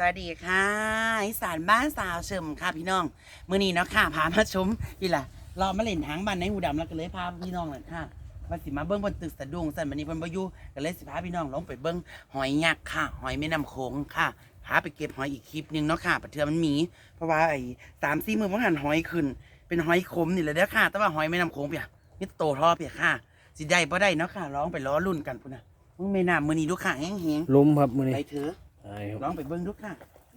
สวัสดีค่ะอีสานบ้านสาวเฉิมค่ะพี่น้องมื้อนี้เนาะค่ะพามาชมนี่ล่ะรอมาเล่นทางบ้านในหูดำแล้วก็เลยพาพี่น้องน่ะค่ะมาสิมาเบิ้งบนตึกสะดุ้งสั่นวันนี้เพิ่นบ่อยู่ก็เลยสิพาพี่น้องลงไปเบิ้งหอยยักษ์ค่ะ หอยแม่น้ำโขงค่ะพาไปเก็บหอยอีกคลิปหนึงเนาะค่ะปะเทือมันมี เพราะว่าไอ้สามสี่มือมันหันหอยขึ้น เป็นหอยขมนี่แหละเด้อค่ะ แต่ว่าหอยแม่น้ำโขงเปียนี่โตทอเปียค่ะสิได้บ่ได้เนาะค่ะร้องไปล้อรุ่นกันพุ่นน่ะมึงไม่น่ามื้อนี้ดูค่ะแห้งล้มครับมือๆนี้ไปเถอะ ใช่ครับลองไปเบิ้งดูค่ะ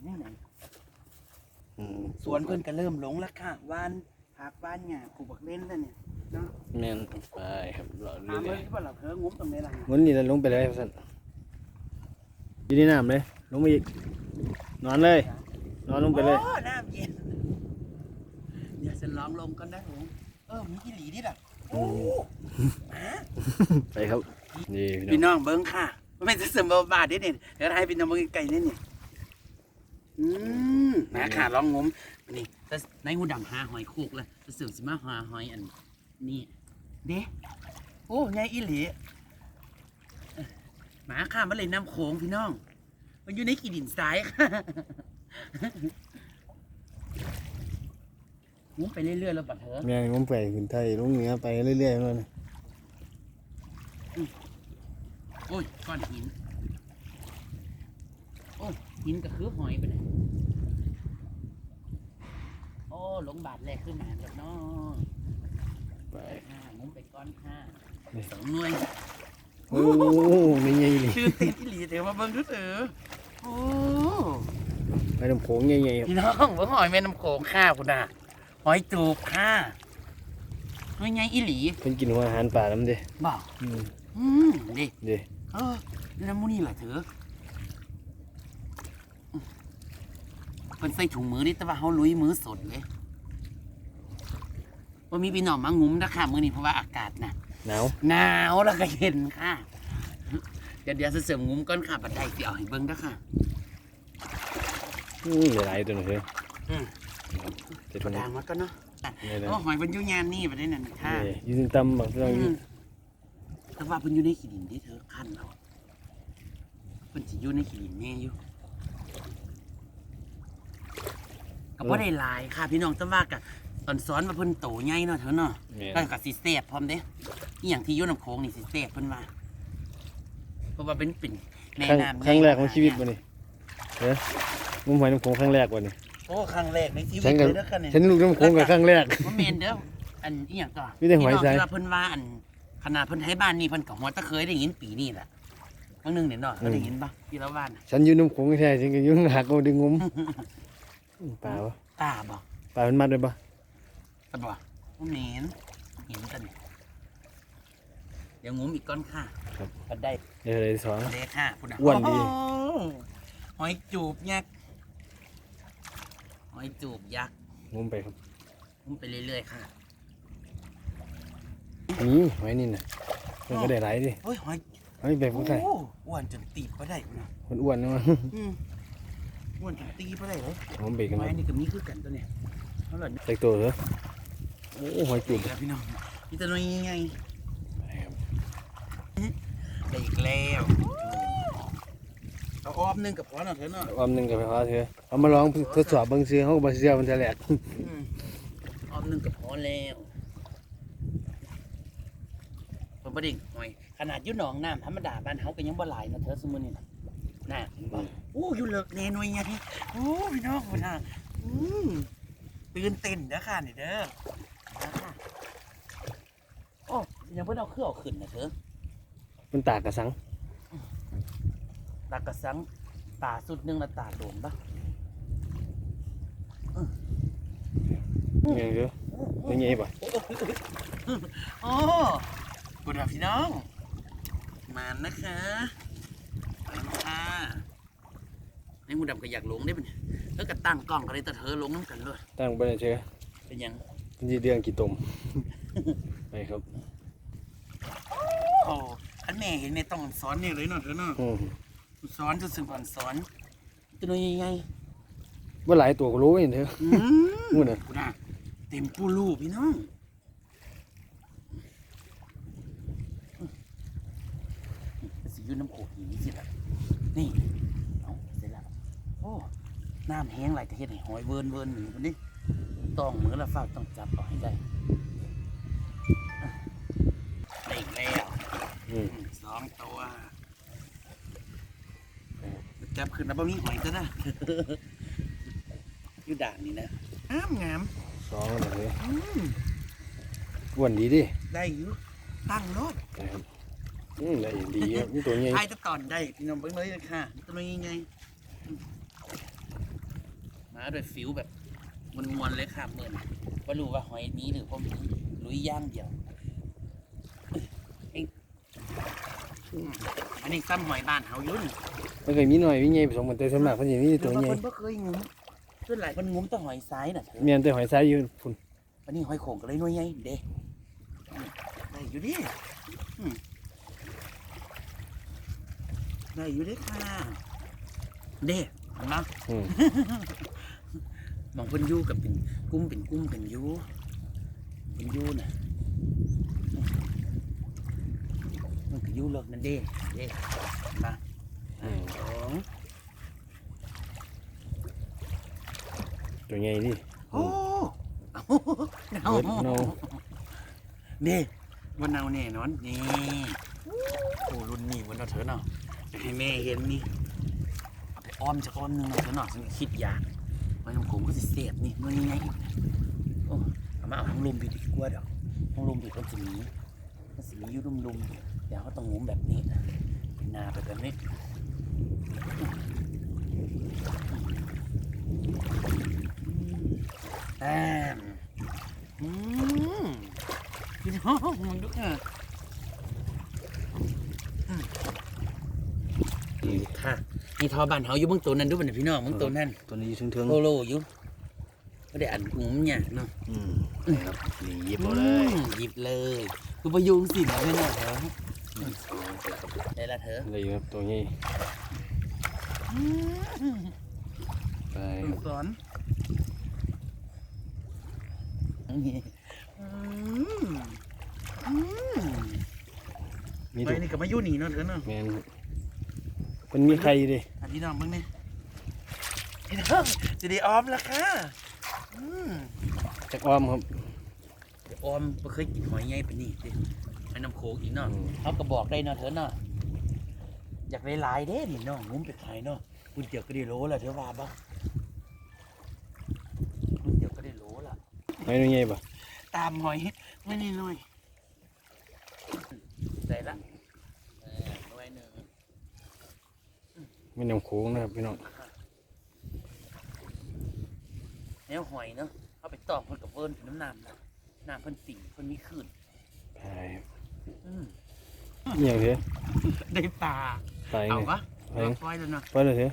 นี่ไหนอืมสวนเพิ่นก็เริ่มหลงแล้วค่ะว่านผักว่านหญ้าปลูกบักเล่นแล้วเนี่ยเนาะแม่นไปครับรอตามเรื่เบิ่องยที่ว่าเราเพิ่งงุ้มตรงนี้ล่ะๆวันนี้เราลงไปเลยครับท่านอยู่ในน้ำเลย ลงไปอีก นอนเลย นอนลงไปเลย โอ้น้ำเย็นเดี๋ยวฉันลองลงก่อนนะผมเออมีอีหลีดิล่ะโอ้ ไปครับ นี่พี่พี่น้องน้องเบิ้งค่ะ ไม่จะเสมอบาทเด้เนี่ยเดี๋ยวให้พี่น้องเบิ้งไกลๆนี่นี่อืมนะค่ะลองงมนี่แต่ในหูดำหาหอยโคกเลยจะเสือกสิมาหาหอยอันนี่เด้โอ้ไงอีหลีหมาข้ามมาเลยน้ำโขงพี่น้อง มันอยู่ในขีดินซ้ายค่ะมุ้งไปเรื่อยๆแล้วบัดเถอะแม่งลงไปขึ้นไทยลงเหนือไปเรื่อยๆนั่น โอ้ยก้อนหิน โอ้ยหินก็คือหอยไปเลยโอ้หลงบาดแรกขึ้นมาแล้วเนาะไปค่ะมุ้งไปก้อนค่ะนี่สองหน่วยโอ้ไม่ใหญ่เลยชื่อติดอีหลีเดี๋ยวมาเบิ่งดูเถอะโอ้ไปน้ำโขงใหญ่ๆครับพี่น้องเบิ่งหอยแม่น้ำโขงข้าวคุณน่ะหอยจูบค่ะหอยไงอีหลีเพิ่นกินหัวอาหารป่าน้ำเด้บอกอืมอืมดิเด้ เออนี่น้ำมูนี่แหละเถอะเพิ่นใส่ถุงมือนี่แต่ว่าเขาลุยมือสดเลยว่ามีพี่น้องมางุ้มนะค่ะมือนี้เพราะว่าอากาศน่ะหนาวหนาวแล้วก็เย็นค่ะ เดี๋ยวเดี๋ยวจะเสริมงุ้มก้อนค่ะบัดไดสิเอาให้เบิ่งนะค่ะอืมหลายๆตัวหนึ่งเลยอืมเจ็ดกตัระวนี้ดางมาก็เนาะนี่นะโอ้หอยมันอยู่ยามนี่บัดนี้นั่นน่ะค่ะนี่ยืนตำบักเราอืม แต่ว่าเพิ่นอยู่ในขี้ดินที่เธอขั้นเอาเพิ่นสิอยู่ในขี้ดินแน่อยู่ก็บ่ได้หลายค่ะพี่น้องแต่ว่าก็ตอนสอนว่าเพิ่นโตใหญ่เนาะเถอะเนาะแม่น แล้วก็สิแซ่บพร้อมเด้อีหยังที่อยู่น้ำโขงนี่สิแซ่บเพิ่นว่าเพราะว่าเป็นเป็นแม่ครั้งน้ำครั้งแรกของชีวิตวันนี้เด้งมหอยน้ำโขงครั้งแรกวันนี้โอ้ครั้งแรกในชีวิฉัตนก็เลยเด้อค่ะเนี่ย ฉันลูกน้ำโขงกับครั้งแรกว่าแม่นเด้ออันอีหยังก็มีแต่หอยพี่น้งใส่ที่ว่าเพิ่นว่าอัน ขนาดเพิ่นให้บ้านนี่เพิ่นก็หัวตะเคยได้ยินปีนี่แหละบางหนึงเนี่ยเนาะเขาได้ยินปะที่เราบ้านน่ะฉันอยู่น้ำโขงแท้ฉันก็อยุ่งหักเอาดึงงมปลาวะตาบ่ปลามันมัดเลยปะตาบ่ว่าแม่นเห็นกันนี่เดี๋ยวงุ้มอีกก้อนค่ะก็ได้เดี๋ยวเลยสอง เลยค่ะคุณะอ้วนดีโหหอยจูบยักษ์หอยจูบยักษ์งมไปครับงุ้มไปเรื่อยๆค่ะ นี่หอยนี่นะมันก็ได้หลายดิเฮ้ยหอยหอยแบบพวกไทยโอ้อ้วนจนตีบ่ได้คุณนะมันอ้วนนะมั้งอืมอ้วนจนตีบ่ได้เลยงมไปกันหคอรัยบนี่ก็มีคือกันตัวเนี่ยเท่าไหร่แตกตัวเหรอโอ้หอยจุดครับพี่น้องนี่ตัวน้อยยังไงไปครับได้อีกแล้วเอาออมหนึงกับพอหน่อยเถอะเนาะออมหนึ่งกับไปพาเธอเอามาลองทดสอบบางซื้อเขาก็บาเสียมันจะแหลกอืมออมหนึงกับพอแล้ว ผมประเด็นหอย ขนาดอยุ่หนองน้ำธรรมดาบ้านเขาก็ยังบ่หลายนะเธอสมมุตินี่นะน่ะเห็นบ่โอ้อยู่เลิกแน่หน่วยไงโอ้พี่น้องคุณน่ะอืมตื่นเต้นเด้อค่ะนี่เด้อนะคะโอ้ยังเพิ่นเอาเครื่องเอาขึ้นนะเธอ มันตากกระสังตากระสังตาสุดหนึงละตาโดมปะเงี้ยเด้อยังไงป่ะโอ้ คุณพี่น้องมานะคะมาค่ะให้มูดำก็อยากลงได้ปะเนี่ยแล้วก็ตั้งกล้องก็เลยแต่เธอลงน้ำกันเลยตั้งไปเลยเชอเป็นยังมันจะเดืองกี่ตมไปครับโอ้ขันแม่เห็นแม่ต้องสอนเนี่ยเลยเนาะเธอเนาะอืมสอนจะสึงก่อนสอนตัวน้อยยังไงว่าหลายตัวก็รู้เห็นเถอะอืมนู่นน่ะกูน่ะเต็มปูรูพี่น้อง อยืนน้ำโขกหินสิล่ะนี่เอาเสร็จแล้วโอ้น้ำแห้งไหลายแต่เฮ็ดให้หอยเวิร์นเวิร์นหนึ่งคนนี้ต้องมือละฝากต้องจับเอาให้ได้อะได้อีกแล้วอืมสองตัวจับขึ้นแล้วบ่มีหอยซะนะอยู่ด่านนี่นะงามงามสองอันเลยอืมอ้วนดีดิได้อยู่ตั้งรถนะครับ อืมได้ดีครับนี่ตัวใหญ่ไอ้ตะตอนได้พี่น้องเบิ่งเลยนะค่ะตัวนี้ไงอืมมาด้วยฟิวแบบมวนๆเลยค่ะเหมือนว่ารู้ว่าหอยนี้หรือพวกนี้ลุยย่างเดียวเอ้ยอืมอันนี้ซ้ำหอยบ้านเฮาอยู่นี่มันเคยมีหน่อยมีใหญ่ผสมกันแต่ส่วนมากมันจะมีตัวใหญ่เพิ่นบ่เคยงุ้มส่วนหลายเพิ่นงุ้มแต่หอยซ้ายน่ะเถอะเมียนแต่หอยทรายอยู่พุ่นอันนี้หอยโข่งก็เลยหน้อยใหญ่เด้อืมได้อยู่ดิอืม ได้อยู่เด้ค่ะเด้เห็นไหมอืมมองเพิ่นอยู่กับเป็นกุ้มเป็นกุ้มเป็นอยูเป็นอยูน่ะมันก็อยูเลิกนั่นเด้เด้เห็นไหมอืมสองตัวใหญ่ดิ โอ้เอาเนาเบิดเนานี่วันเนาแน่นอนนี่โอ้รุ่นนี้วันเราเถอะเนาะจะ ให้แม่เห็นนี่เอาไปอ้อมจะอ้อมหนึงเนาะเถอะเนาะฉันคิดอยากมันของผมก็สิเสียบนี่มันยังไงโอ้เอามาเอาห้องลมไปดีกว่าเดี๋ยวห้องลมดีคนสิมีมันสิมีอยู่ลุมลมเดี๋ยวเขาต้องงุ้มแบบนี้เป็นนาไปแบบนี้แต้มอืมพี่น้องมึงดูค่ะ นี่ค่ะนี่ทอบ้านเฮาอยู่เบื้องต้นนั่นดูบัดนพี่น้องเบื้องต้นนั่นตัวนี้ถึงถึงโลโลอยู่ก็ได้อันงุ้มเนี่ยากเนาะอืมครับนี่หยิบเอาเลยอืมหยิบเลยคือประยุงสินะเพื่อนเถอะได้ละเถอะได้อยู่ครับตัวใหญ่ไปครับสอนนี่อืมอืมมีไปตัวนี่กับมาอยู่นี่เนาะเถอะเนาะแมนครับมันมีใครดิอะพี่น้องเบิ่งนี่พี่น้องจะได้ออมละค่ะอืมจักอ้อมครับเดี๋ยวออมบ่เคยกินหอยใหญ่ปานนี้ดิไอ้น้ำโขงอีกเนาะอืมเขาก็บอกได้เนาะเถอะเนาะอยากได้หลายเด้นี่เนาะงุ้มไปขายเนาะคุณเดียวก็ได้โลละเถอะว่าบ่คุณเดียวก็ได้โลละหอยตัวใหญ่ปะตามหอยไม่นี่หน่อยใส่ละเออหน่วยหนึ่ง ไม่น้ำโค้งนะครับพี่น้องแนวหอยเนาะเอาไปตอกมันกับเวิร์นเป็นน้ำน้ำนะน้ำเพิ่นสิ่งเพิ่นมีคลื่นไปครับอืมนี่อย่างเถอะได้ปลาไปเอาไงปะไปเอาปล่อยแล้วเนาะไปเลยเถอะ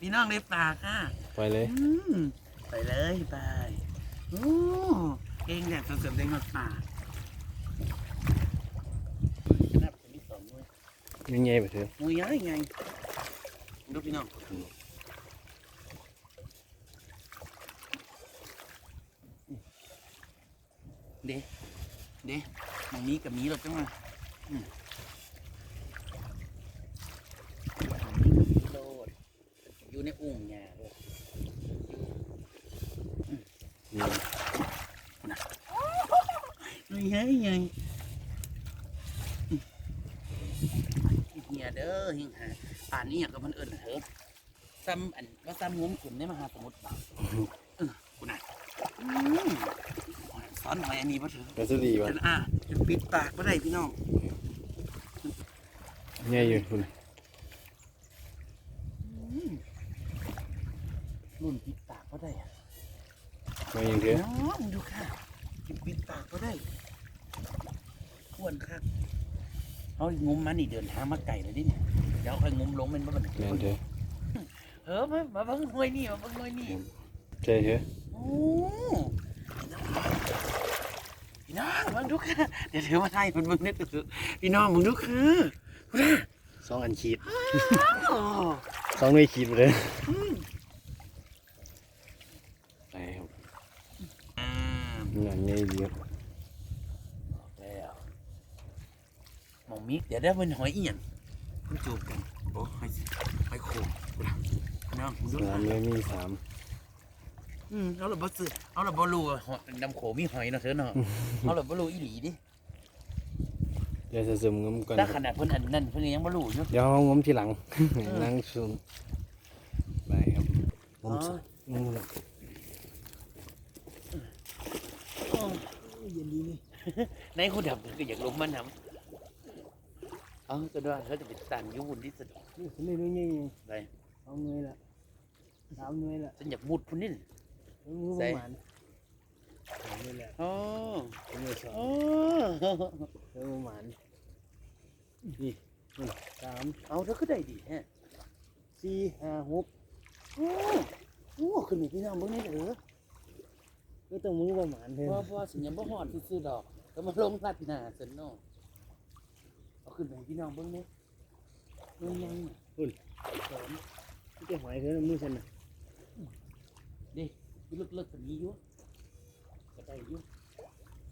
พี่น้องได้ปลาค่ะไปเลยอืมไปเลยไปโอ้เองเนี่ยเสริมได้มาปลานับเป็นที่สองด้วยมีใหญ่ปะเถอะงูย้ายไง ดูพี่น้องเด้เด้มองนี้กับนี้เราจังมาอยู่ในอุ่งเนี่ยเลยนี่งูย้ายไงเฮียเด้อหิงหาป่านนี้อย่างกับมันเอิญเถอซ้ำอันว่าซ้ำงุ้มขุนได้มาหาสมุดบ่าเออกูน่ะสอนหอยอันนี้มาถึงกระสุดีวะจนอะจนปิดปากไม่ได้พี่น้องใหญ่อยู่คุณรุ่นปิดปากก็ได้มาอย่างเถอะน้องดูค่ะกินปิดปากก็ได้ควรครับ เขางุ้มมานี่เดินทางมาไก่เลยดิเนี่ยเดี๋ยวค่อยงุ้มลงมันมาบันแมนเถอะเออมามาเบิ่งหน่วยนี่มาเบิ่งหน่วยนี่ใช่เถอะโอ้พี่น้องมึงดูค่ะเดี๋ยวเดี๋ยวมาให้เพิ่นเบิ่งนิดเถอะพี่น้องมึงดูค่ะพูดนะสองอันขีดโอ้สองหน่วยขีดไปเลยอืมไปครับอ่างานใหญ่ดีครับ บอกแล้วห มองมิกเดี๋ยวได้เป็นหอยอีหยังมันจูบกันโอ้หอยสิหอยโขงพูดนะน้องดูสามเลยมีสามอืมเอาละบ่ซื้อเอาละบ่รู้ว่าหอยน้ำโขมีหอยเนาะเธอเนาะเอาละบ่รู้อีหลีดิเดี๋ยวจะซึมงมก่อนถ้าขนาดเพิ่นอันนั้นเพิ่นยังบ่รู้อยู่เดี๋ยวเอางมทีหลังนั่งซึมไปครับงมสงมแล้วในคนดำก็อยากลงมันทำ เอาก็ด้วยเขาจะไปตันอยุ่บุญที่สุดนี่คนนี้นี่นี่ไปเอาเงยละสามเงยละฉันอยากมุดพุ่นนี่งูใส่ประมาณสามเงยละอ๋อเงยสองอ๋อเงยประมาณนี่นี่สามเอาเธอก็ได้ดีฮะสี่ห้าหกโอ้โอ้ขึ้นมีพี่น้องเบิ่งนี่เด้อก็ต้องมือประมาณเท่าเพราะนั้นเพราะสัญญาบ่ฮอดซื่อๆดอกก็มาลงรัดหน้าซั่นเนาะ เอาขึ้นไปให้พี่น้องเบิ่งเนี่ยเบิ่งยังสามนี่จะหอยเท่านั้นมือฉันน่ะดิอยู่ลึกๆกว่านี้อยู่ก็ได้อยู่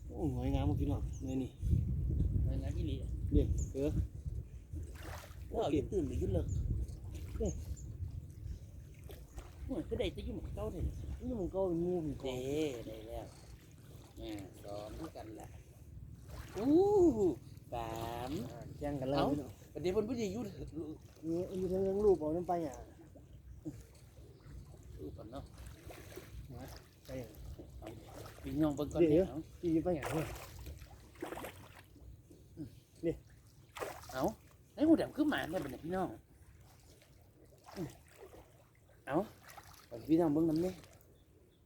โอ้หอยงามเมื่อกี้เนาะเงยนี่ในนั้นอีหลีนี่เกือว่าเอาอยู่ตื่นหรืออยู่เลิกเด้ โอ้ยก็ได้แต่อยู่หมู่เก่าเด้นี่มันก็งูมันก็เด้ได้แล้วเนี่ยสองเท่ากันแหละอู้ สามแจ้งกันแล้วพี่เนาะประเดี๋ยวมันไม่ได้อยุ่งนี่อันนี้ทั้งเรื่องรูปเอาน้ำไปอะดูก่อนเนาะไปอะพี่น้องเบิ่งก่อนเดี๋ยวเนาะที่ไปอะเนี่ยเอาไอ้หูดำคือหมาเนี่ยเป็นพี่น้องอืมเอาไปพี่น้องเบิ่งน้ำเนี่ย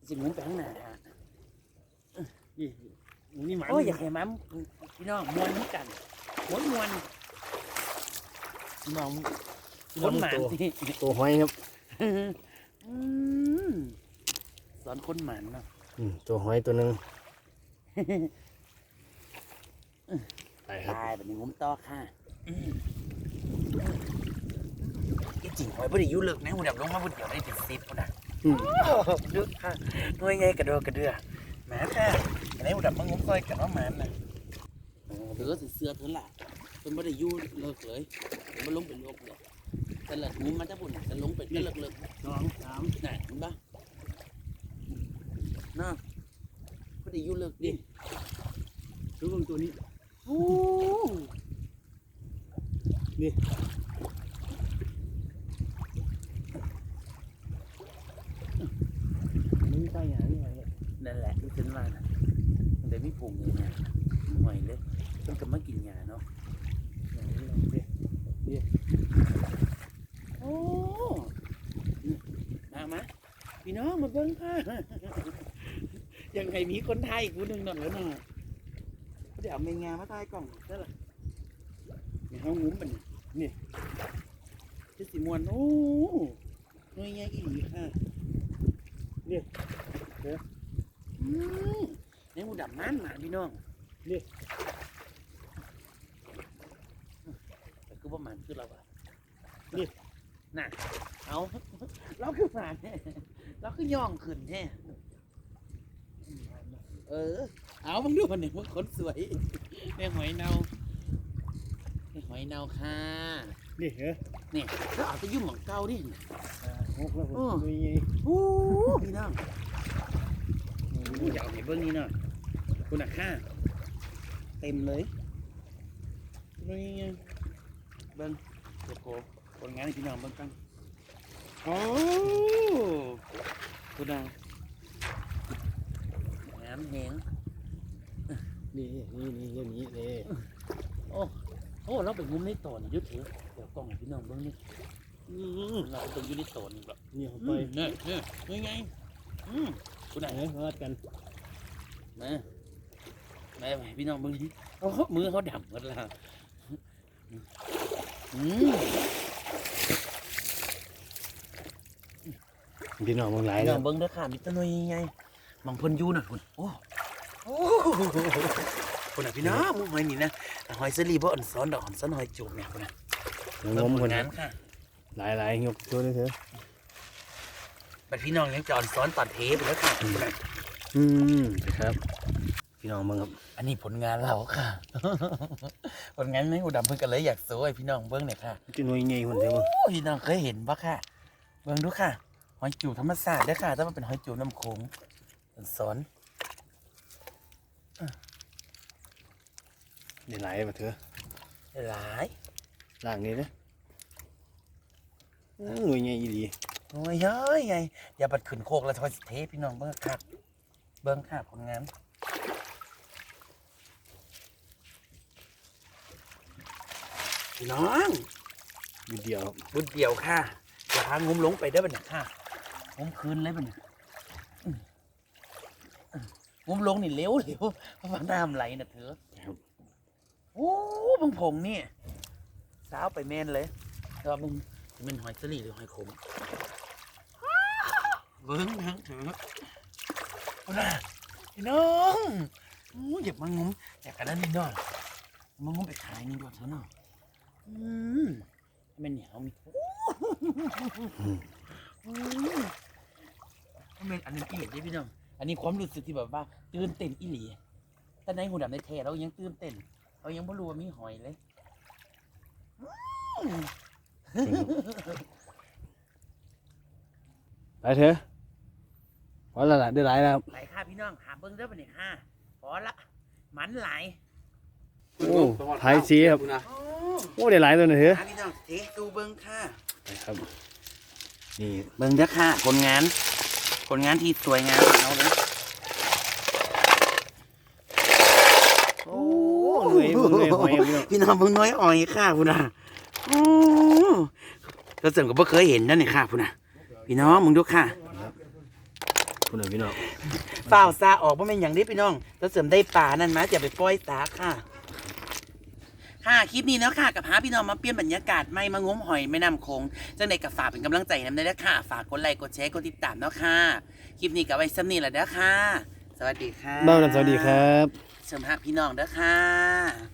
สิหมุนไปข้างหน้าฮะนี่ นี่หมาโอ้ยอยากให้มันพี่น้องมวนเหมือนกันมวนมวนพี่น้องคนหมานสิตัวหอยครับอืมสอนคนหมันเนาะ อืมตัวหอยตัวหนึ่งไปครับ ตายแบบนี้งุ้มต่อค่ะที่จริงหอยบ่ได้อยู่เลิกนะหูดับลงมาบนเดียวได้เป็นสิบพุ่นนะอืม ลึกค่ะหน่วยไงกระโดดกระเดือแหมาค่ะอันนี้หูดับมางุ้มซอยกันว่าหมันน่ะเออเสือเธอละเพิ่นบ่ได้อยู่เลิกเลยเพิ่นบ่ลงเป็นโรคเลยแต่ละงุ้มมาจากบุญน่ะแต่ลงเป็นก็เลิกเลิกสองสามน่ะเห็นปะน่ะบ่ได้อยู่เลิกดิดูลงตัวนี้โอ้นี่ไปอะนี่ไง นั่นแหละที่ฉันว่านะมันได้ไม่ผงเลยนะหอยเลยต้องกลับมากินยาเนาะโอ้มามาพี่น้องมาเบิ้งค่ะยังไงมีคนไทยอีกคนหนึ่งหน่อยแล้วนะเดี๋ยวเอาเมงามาถ่ายกล่องได้ละในห้องงุ้มมันนี่จะสีมวนโอ้หน่วยไงอีกค่ะเนี่ยเด้อ นหมูดำมันหมาพี่น้องนี่แต่คือว่ามันคือเราอะนี่น่ะเอาเราคือหมาแท้เราคือย่องขึ้นแท้เออ เอามึงดูมันหนึ่งว่าคนสวยในหอยเนาในหอยเนาค่ะนี่เหรอเนี่ยแล้วเอาไปยุ่งหมองเก่าดิหกแล้วผมดูยังไงโอ้พี่น้อง ผู้อยากเห็นเบื้องนี้เนาะคุณน่ะค่าเต็มเลยเบื้องนี้ไงเบื้องโอ้โหผลงานให้พี่น้องเบื้องกันโอ้คุณน่ะน้ำแหงนี่นี่นี่เรื่องนี้นี่โอ้โอ้เราไปงุ้มในตอนอยุทธเถอะเดี๋ยวกล้องให้พี่น้องเบื้องนี่อืมเราต้องอยู่ในตอนนี่แบบนี่เขาไปไปเนี่ยเนี่ยยังไงอืม คุณน่ะเฮ้ยวัดกันมามาไปพี่น้องเบิ่งดิโอ้โหมือเขาดำหมดแล้วอืมพี่น้องมึงหลายพี่แล้น้วองเบิ่งเด้อค่ะมิตรน้อยยังไงมองเพิ่นอยู่น่ะคุณโอ้โอ้คุณน่ะพี่น้องมึงหอยนี่นะหอยสลีบ่อ่อนซ้อนดอกอ่อนซ้อนหอยจูบเนี่ยคุณน่ะงมคนนั้นั้นนค่ะหลายหลายยกตัวเลยเถอะ บัดพี่น้องยังจะอ่อนซ้อนตอนเทไปแล้วค่ะคุณน่ะอืมครับ พี่น้องมึงครับ อันนี้ผลงานเราค่ะ ผลงานไม่หูดำเพิ่นก็เลยอยากสวยพี่น้องเบิ่งเนี่ยค่ะจะหน่วยไงคนเดียวโอ้ยน้องเคยเห็นปะค่ะ เบิ่งดูค่ะหอยจูบธรรมศาสตร์เด้อค่ะแต่ว่าเป็นหอยจูบน้ำโขงเป็นสอนเดี๋ยวไหลมาเถอะหลายล่างนี้นะอื้อหน่วยใหญ่อีหลี โอ้ยเฮ้ยไงอย่าบัดขึ้นโคกแล้วทอยสิเทพี่น้องเบิ่งค่ะเบิ่งค่ะผลงานพี่น้องนิดเดียวครับบุญเดียวค่ะอย่าพางุ้มลงไปได้อบัดเนี่ยค่ะงุ้มคืนเลยบัดเนี่ยอื้ออื้องุ้มลงนี่เร็วเร็วเพราะว่าน้ำไหลน่ะเถอะครับโอ้บังผงนี่สาวไปเมนเลยแต่ว่ามึงจะเป็นหอยสลีหรือหอยขม เบิ้งนะเถอะเอาล่ะพี่น้องอู้อยากมางุ้มอยากกันนั้นนิดหน่อยมางุ้มไปขายนี่ด้วยเถอะเนาะอืมมันเหนียวมีอืมให้มันอันนี้อีหลีได้พี่น้อง อันนี้ความรู้สึกที่แบบว่าตื่นเต้นอีหลีแต่ในหูดำในเทเรายังตื่นเต้นเรายังไม่รู้ว่ามีหอยเลยอืม ไปเถอะ พอและละได้หลายแล้วครับ ไหลค่ะพี่น้องหาเบิ้งเด้อปะเนี่ยค่ะพอละมันไหลายโอ้ไทยสีครับ โอ้โอ้ได้หลายตัวหน่อยเถอะหาพี่น้องเทดูเบิ้งค่ะไปครับนี่เบิ้งเด้อค่ะผลงานผลงานที่สวยงามของเราเลยโอ้หน่วยหน่วยหอยครับพี่น้องพี่น้องเบิ้งน้อยอ่อยค่ะพุ่นน่ะโอ้ก็เสริมกับเ่เคยเห็นนั่นนี่ค่ะพุ่นน่ะพี่น้องมึงดูค่ะ คุณหน่อยพี่น้องฝ่าวซาออกว่าเป็นอย่างนี้พี่น้องแล้วเสริมได้ป่านั่นมาอย่าไปปล่อยสาค่ะค่ะคลิปนี้เนาะค่ะกับพาพี่น้องมาเปลี่ยนบรรยากาศไม่มางมหอยไม่นำโคงจังใดกับฝากเป็นกำลังใจน้ำได้แล้วค่ะ ฝากกดไลค์กดแชร์กดติดตามเนาะค่ะคลิปนี้กับไว้ซ้ำนี่แหละเด้อค่ะ สวัสดีค่ะบ้านำสวัสดีครับ เสริมหักพี่น้องเด้อค่ะ